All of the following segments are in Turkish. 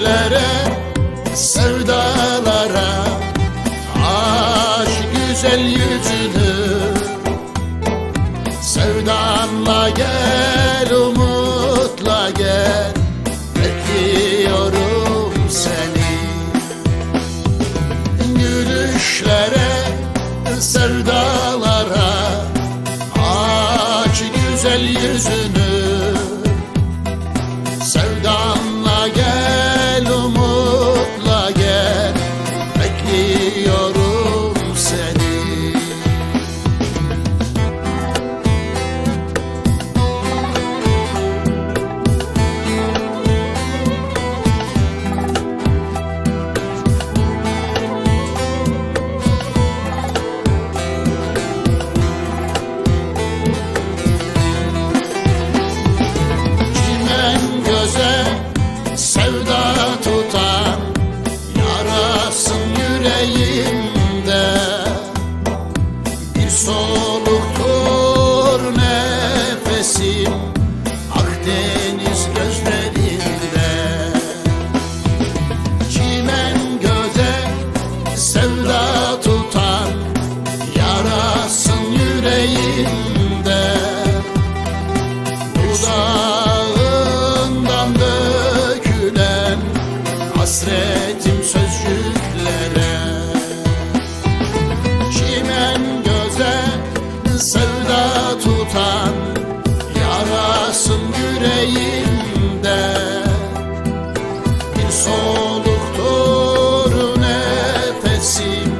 Gülüşlere, sevdalara Aç güzel yüzünü Sevdanla gel, umutla gel Bekliyorum seni. Gülüşlere, sevdalara Aç güzel yüzünü. Sevdanla yüreğimde Bir soluktur nefesim Akdeniz gözlerinde. Çimen göze sevda tutan Yarasın yüreğimde yüreğimde. Bir soluktur nefesim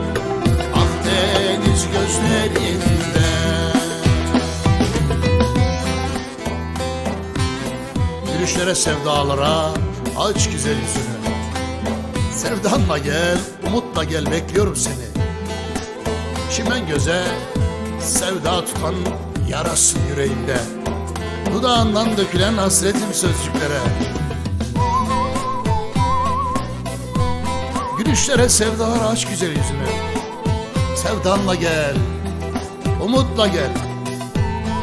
Akdeniz gözlerinde. Gülüşlere sevdalara aç güzel yüzünü Sevdanla gel, umutla gel bekliyorum seni. Çimen göze sevda tutan yarasın yüreğimde Dudağından dökülen hasretim sözcüklere. Gülüşlere sevdalara aç güzel yüzünü Sevdanla gel, umutla gel.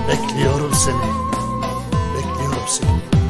Bekliyorum seni Bekliyorum seni